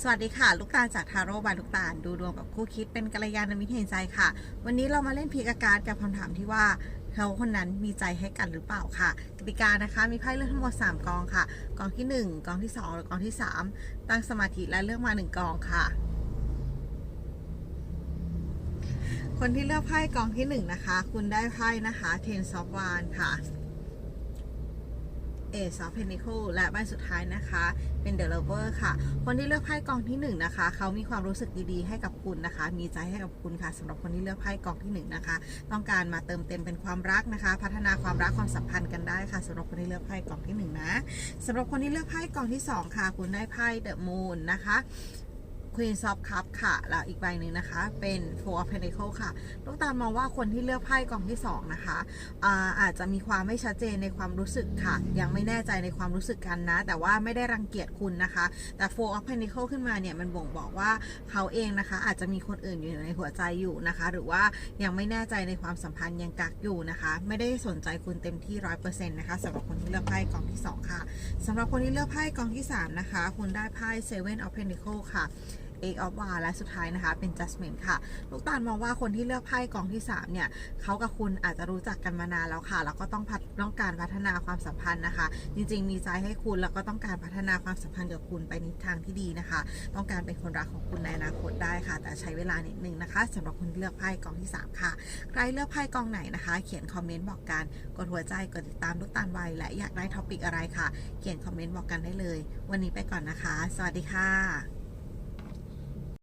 สวัสดีค่ะ ลูกตาลจากทาโร่บายลูกตาลดูดวงกับคู่คิดเป็นกัลยาณมิตรแห่งใจค่ะ วันนี้เรามาเล่นพีกาการดกับคำถามที่ว่าเขาคนนั้นมีใจให้กันหรือเปล่าค่ะ กติกานะคะมีไพ่เลือกทั้งหมด 3 กองค่ะ กองที่ 1 กองที่ 2 และกองที่ 3 ตั้งสมาธิและเลือกมา 1 กองค่ะ คนที่เลือกไพ่กองที่ 1 นะคะ คุณได้ไพ่นะคะเทนซอฟวานค่ะ เอซอฟเพนิคและใบสุดท้ายนะคะ เป็นเดอะเลเวอร์ค่ะ คนที่เลือกไพ่กองที่1นงนะคะ เขามีความรู้สึกดีๆให้กับคุณนะคะ มีใจให้กับคุณค่ะสำหรับคนที่เลือกไพ่กองที่1นงนะคะ ต้องการมาเติมเต็มเป็นความรักนะคะ พัฒนาความรักความสัมพันธ์กันได้ค่ะสำหรับคนที่เลือกไพ่กองที่1นงนะสำหรับคนที่เลือกไพ่กองที่ 2 ค่ะ คุณได้ไพ่เดอะมูนนะคะ Queen of Cup ค่ะ แล้วอีกใบหนึ่งนะคะ เป็น Four of Pentacles ค่ะ ลูกตาลมองว่าคนที่เลือกไพ่กองที่ 2 นะคะอาอาจจะมีความไม่ชัดเจนในความรู้สึกค่ะ ยังไม่แน่ใจในความรู้สึกกันนะ แต่ว่าไม่ได้รังเกียจคุณนะคะ แต่ Four of Pentacles ขึ้นมาเนี่ย มันบ่งบอกว่าเขาเองนะคะ อาจจะมีคนอื่นอยู่ในหัวใจอยู่นะคะ หรือว่ายังไม่แน่ใจในความสัมพันธ์ยังกักอยู่นะคะ ไม่ได้สนใจคุณเต็มที่ร้อยเปอร์เซ็นต์นะคะสำหรับคนที่เลือกไพ่กองที่ 2 ค่ะสำหรับคนที่เลือกไพ่กองที่ 3 นะคะ คุณได้ไพ่ Seven of Pentacles ค่ะ Eight of w a n d และสุดท้ายนะคะ เป็น Judgment ค่ะ ลูกตาลมองว่าคนที่เลือกไพ่กองที่ 3 เนี่ยเขากับคุณอาจจะรู้จักกันมานานแล้วค่ะ แล้วก็ต้องพัฒต้องการพัฒนาความสัมพันธ์นะคะ จริง ๆ มีใจให้คุณแล้วก็ต้องการพัฒนาความสัมพันธ์กับคุณไปในทางที่ดีนะคะ ต้องการเป็นคนรักของคุณในอนาคตได้ค่ะ แต่ใช้เวลานิดนึงนะคะสำหรับคนเลือกไพ่กองที่ 3 ค่ะ ใครเลือกไพ่กองไหนนะคะ เขียนคอมเมนต์บอกกัน กดหัวใจ กดติดตามลูกตาลไวและอยากได้ท็อปิกอะไรค่ะ เขียนคอมเมนต์บอกกันได้เลย วันนี้ไปก่อนนะคะ สวัสดีค่ะ